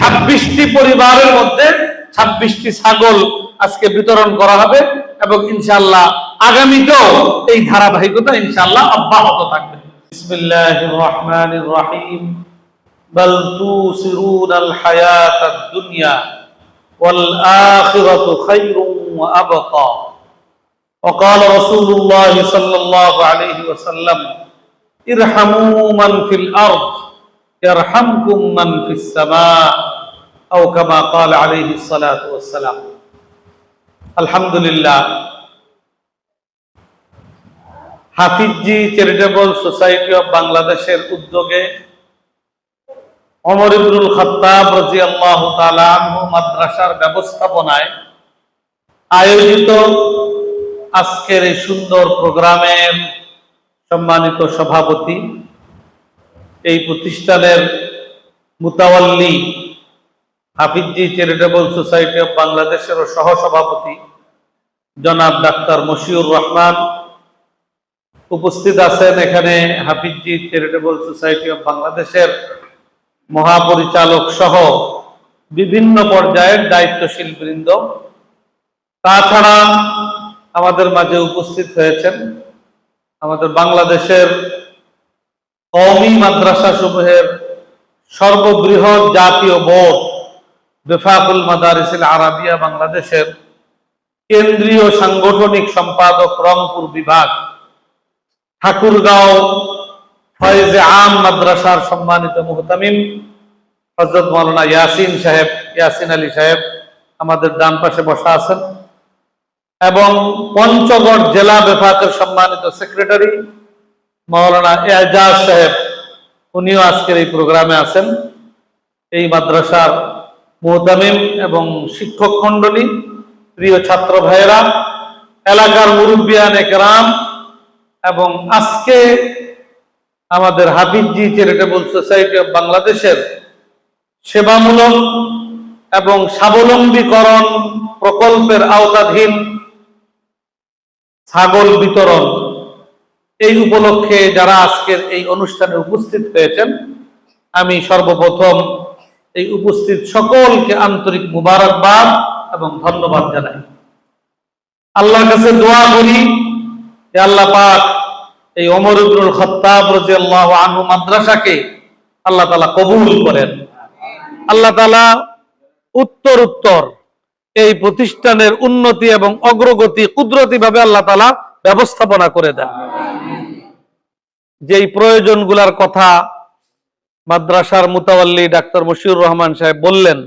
ছাব্বিশটি পরিবারের মধ্যে ছাব্বিশটি ছাগল আজকে বিতরণ করা হবে এবং ইনশাআল্লাহ আগামীতেও এই ধারাবাহিকতা ইনশাআল্লাহ অব্যাহত থাকবে বিসমিল্লাহির রহমানির রহিম بل توسرون الحياة الدنيا والآخرة خير وأبقى وقال رسول الله صلى الله عليه وسلم ارحموا من في الأرض يرحمكم من في السماء أو كما قال عليه الصلاة والسلام الحمد لله হাফিজি চ্যারিটেবল সোসাইটি অফ বাংলাদেশের উদ্যোগে অমর ইবনুল খত্তাব রাদিয়াল্লাহু তাআলা আনহু মাদ্রাসার ব্যবস্থাপনায় আয়োজিত আজকের এই সুন্দর প্রোগ্রামের সম্মানিত সভাপতি এই প্রতিষ্ঠানের মুতাওয়াল্লি হাফিজি চ্যারিটেবল সোসাইটি অফ বাংলাদেশেরও সহসভাপতি জনাব ডাক্তার মশিউর রহমান উপস্থিত আছেন এখানে হাফিজি চ্যারিটেবল সোসাইটি অফ বাংলাদেশের মহাপরিচালক সহ বিভিন্ন পর্যায়ের দায়িত্বশীল বৃন্দ। তাছাড়া আমাদের মাঝে উপস্থিত হয়েছেন আমাদের বাংলাদেশের কওমি মাদ্রাসা সমূহের সর্ববৃহৎ জাতীয় বোর্ড বেফাকুল মাদারিসিল আরাবিয়া বাংলাদেশের কেন্দ্রীয় সাংগঠনিক সম্পাদক রংপুর বিভাগ, ঠাকুরগাঁও ফয়েজে আম মাদ্রাসার সম্মানিত মুহতামিম হজরত মৌলানা ইয়াসিন সাহেব, ইয়াসিন আলী সাহেব আমাদের ডান পাশে বসা আছেন এবং পঞ্চগড় জেলা বিভাগের সম্মানিত সেক্রেটারি মৌলানা এজাজ সাহেব, উনিও আজকের এই প্রোগ্রামে আছেন। এই মাদ্রাসার মুহতামিম এবং শিক্ষক মন্ডলী প্রিয় ছাত্র ভাইয়েরা, এলাকার মুরব্বিয়ান একরাম এবং আজকে আমাদের হাফিজি চ্যারিটেবল সোসাইটি অফ বাংলাদেশের সেবামূলক এবং স্বাবলম্বীকরণ প্রকল্পের আওতাধীন ছাগল বিতরণ এই উপলক্ষে যারা আজকের এই অনুষ্ঠানে উপস্থিত হয়েছেন, আমি সর্বপ্রথম এই উপস্থিত সকলকে আন্তরিক মুবারকবাদ এবং ধন্যবাদ জানাই। আল্লাহর কাছে দোয়া করি যে আল্লাহ পাক এই অমর ইবনুল খত্তাব রাদিয়াল্লাহু আনহু মাদ্রাসাকে আল্লাহ তাআলা কবুল করেন। আল্লাহ তাআলা উত্তর উত্তর এই প্রতিষ্ঠানের উন্নতি এবং অগ্রগতি কুদরতি ভাবে আল্লাহ তাআলা ব্যবস্থাপনা করে দেন। যেই প্রয়োজনগুলার কথা মাদ্রাসার মুতাওয়াল্লি ডাক্তার মশিউর রহমান সাহেব বললেন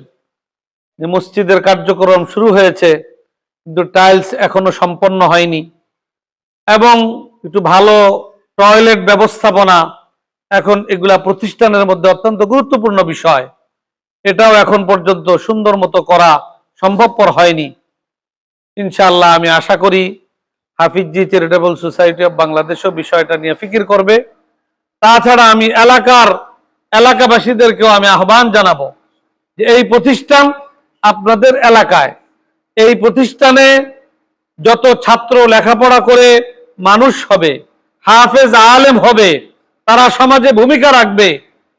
যে মসজিদের কার্যক্রম শুরু হয়েছে, কিন্তু টাইলস এখনও সম্পন্ন হয়নি এবং একটু ভালো টয়লেট ব্যবস্থাপনা এখন এগুলা প্রতিষ্ঠানের মধ্যে অত্যন্ত গুরুত্বপূর্ণ বিষয়। এটাও এখন পর্যন্ত সুন্দর মতো করা সম্ভবপর হয়নি। ইনশাআল্লাহ আমি আশা করি হাফিজি চ্যারিটেবল সোসাইটি অফ বাংলাদেশও বিষয়টা নিয়ে ফিকির করবে। তাছাড়া আমি এলাকার এলাকাবাসীদেরকেও আমি আহ্বান জানাব যে এই প্রতিষ্ঠান আপনাদের এলাকায়, এই প্রতিষ্ঠানে যত ছাত্র লেখাপড়া করে মানুষ হবে, হাফেজ আলেম হবে, তারা সমাজে ভূমিকা রাখবে,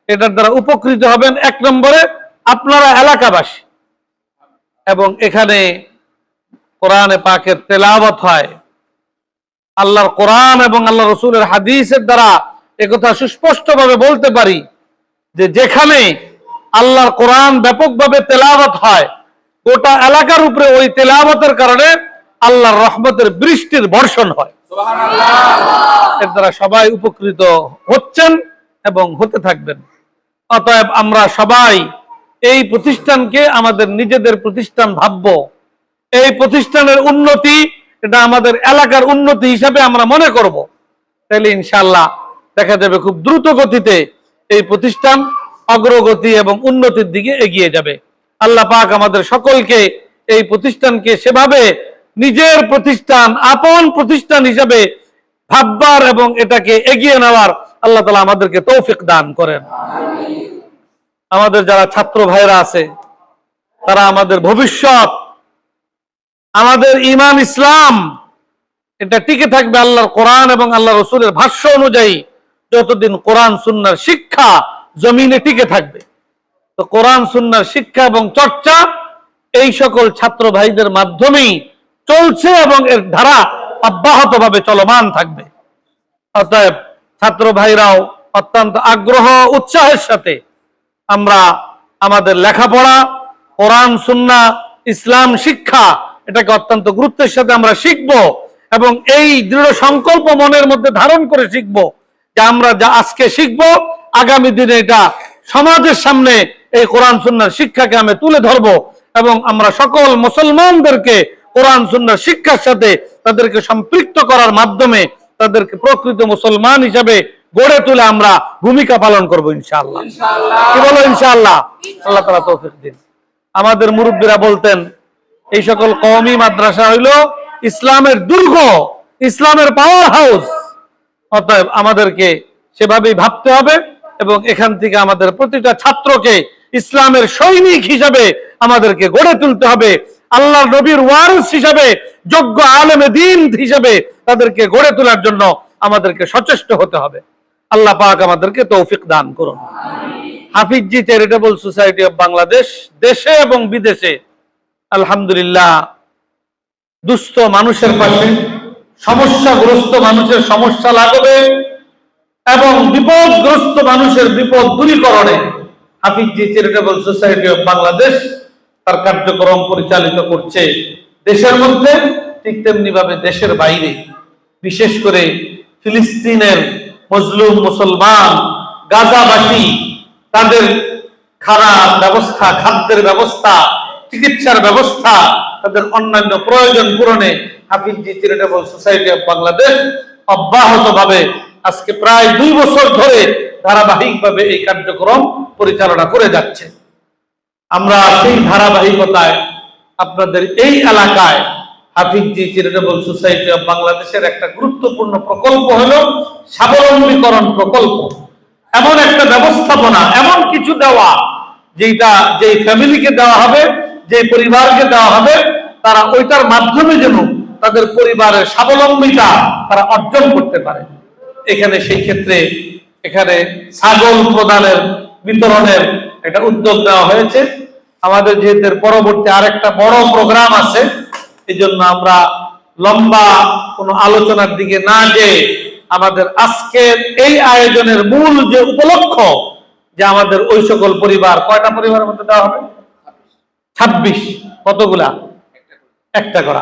এটার দ্বারা উপকৃত হবেন এক নম্বরে আপনারা এলাকাবাসী। এবং এখানে কোরআনে পাকের তেলাওয়াত হয়। আল্লাহর কোরআন এবং আল্লাহ রসুলের হাদিসের দ্বারা একথা সুস্পষ্টভাবে বলতে পারি যে যেখানে আল্লাহর কোরআন ব্যাপকভাবে তেলাওয়াত হয় গোটা এলাকার উপরে ওই তেলাওয়াতের কারণে আল্লাহর রহমতের বৃষ্টির বর্ষণ হয়। এর দ্বারা সবাই উপকৃত হচ্ছেন এবং হতে থাকবেন। অতএব আমরা সবাই এই প্রতিষ্ঠানকে আমাদের নিজেদের প্রতিষ্ঠান ভাবব। এই প্রতিষ্ঠানের উন্নতি এটা আমাদের এলাকার উন্নতি হিসাবে আমরা মনে করব। তাহলে ইনশাল্লাহ দেখা যাবে খুব দ্রুত গতিতে এই প্রতিষ্ঠান অগ্রগতি এবং উন্নতির দিকে এগিয়ে যাবে। আল্লাহ পাক আমাদের সকলকে এই প্রতিষ্ঠানকে সেভাবে নিজের প্রতিষ্ঠান, আপন প্রতিষ্ঠান হিসাবে ভাববার এবং এটাকে এগিয়ে নেওয়ার আল্লাহ তালা আমাদেরকে তৌফিক দান করেন। আমাদের যারা ছাত্র ভাইরা আছে, তারা আমাদের ভবিষ্যৎ আমাদের ইমান ইসলাম, এটা টিকে থাকবে আল্লাহর কোরআন এবং আল্লাহ রসুলের ভাষ্য অনুযায়ী যতদিন কোরআন সুন্নার শিক্ষা জমিনে টিকে থাকবে। তো কোরআন সুন্নার শিক্ষা এবং চর্চা এই সকল ছাত্র ভাইদের মাধ্যমেই চলছে এবং এর ধারা অব্যাহতভাবে চলমান থাকবে। অতএব ছাত্র ভাইরাও অত্যন্ত আগ্রহ, উৎসাহের সাথে আমরা আমাদের লেখাপড়া, কোরআন, সুন্না, ইসলাম শিক্ষা এটাকে অত্যন্ত গুরুত্বের সাথে আমরা শিখব এবং এই দৃঢ় সংকল্প মনের মধ্যে ধারণ করে শিখব যে আমরা যা আজকে শিখব, আগামী দিনে এটা সমাজের সামনে এই কোরআন সুন্নার শিক্ষাকে আমি তুলে ধরব এবং আমরা সকল মুসলমানদেরকে কোরআন সুন্নার শিক্ষার সাথে তাদেরকে সম্পৃক্ত করার মাধ্যমে তাদেরকে প্রকৃত মুসলমান হিসাবে গড়ে তুলে আমরা ভূমিকা পালন করব ইনশাআল্লাহ। কি বলো ইনশাআল্লাহ? আল্লাহ তালা তৌফিক দিন। আমাদের মুরব্বীরা বলতেন এই সকল কওমি মাদ্রাসা হইল ইসলামের দুর্গ, ইসলামের পাওয়ার হাউস অতএব আমাদেরকে সেভাবেই ভাবতে হবে এবং এখান থেকে আমাদের প্রতিটা ছাত্রকে ইসলামের সৈনিক হিসাবে আমাদেরকে গড়ে তুলতে হবে। আল্লাহ নবীর ওয়ারিস হিসাবে, যোগ্য আলেমে দিন হিসাবে তাদেরকে গড়ে তোলার জন্য আমাদেরকে সচেষ্ট হতে হবে। আল্লাহ পাক আমাদেরকে তৌফিক দান করুন। Hafizi charitable society of Bangladesh দেশে এবং বিদেশে আলহামদুলিল্লাহ, দুস্থ মানুষের পাশে, সমস্যাগ্রস্ত মানুষের সমস্যা লাগবে এবং বিপদগ্রস্ত মানুষের বিপদ দূরীকরণে Hafizi charitable society of Bangladesh তার কার্যক্রম পরিচালিত করছে দেশের মধ্যে, ঠিক তেমনি ভাবে দেশের বাইরে। বিশেষ করে ফিলিস্তিনের মজলুম মুসলমান, গাজাবাসী, তাদের খারাপ ব্যবস্থা, খাদ্যের ব্যবস্থা চিকিৎসার ব্যবস্থা তাদের অন্যান্য প্রয়োজন পূরণে Hafizi charitable society of Bangladesh অব্যাহতভাবে আজকে প্রায় দুই বছর ধরে ধারাবাহিকভাবে এই কার্যক্রম পরিচালনা করে যাচ্ছে। আমরা সেই ধারাবাহিকতায় আপনাদের এই এলাকায় হাফিজি চ্যারিটেবল সোসাইটি অফ বাংলাদেশের একটা গুরুত্বপূর্ণ প্রকল্প হল স্বাবলম্বীকরণ প্রকল্প। এমন একটা ব্যবস্থাপনা, এমন কিছু দেওয়া যেটা যেই ফ্যামিলিকে দেওয়া হবে যে পরিবারকে দেওয়া হবে, তারা ওইটার মাধ্যমে যেন তাদের পরিবারের স্বাবলম্বিতা তারা অর্জন করতে পারে। এখানে সেই ক্ষেত্রে এখানে ছাগল প্রদানের বিতরণের একটা উদ্যোগ নেওয়া হয়েছে। আমাদের যেহেতু পরবর্তী আরেকটা বড় প্রোগ্রাম আছে এই জন্য আমরা লম্বা কোনো আলোচনার দিকে না যে আমাদের আজকের এই আয়োজনের মূল যে উপলক্ষ, যে আমাদের ওই সকল পরিবার, কয়টা পরিবারের মধ্যে দেওয়া হবে? ছাব্বিশ, কতগুলা? একটা করা।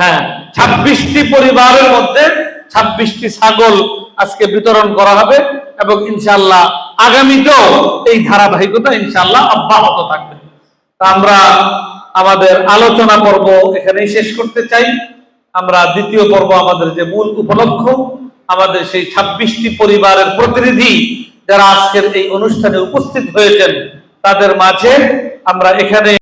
হ্যাঁ ছাব্বিশটি পরিবারের মধ্যে ছাব্বিশটি ছাগল আজকে বিতরণ করা হবে এবং ইনশাল্লাহ আগামীতেও এই ধারাবাহিকতা ইনশাল্লাহ অব্যাহত থাকবে। তা আমরা আমাদের আলোচনা পর্ব এখানেই শেষ করতে চাই। আমরা দ্বিতীয় পর্ব আমাদের যে মূল উপলক্ষ, আমাদের সেই ছাব্বিশটি পরিবারের প্রতিনিধি যারা আজকের এই অনুষ্ঠানে উপস্থিত হয়েছেন তাদের মাঝে আমরা এখানে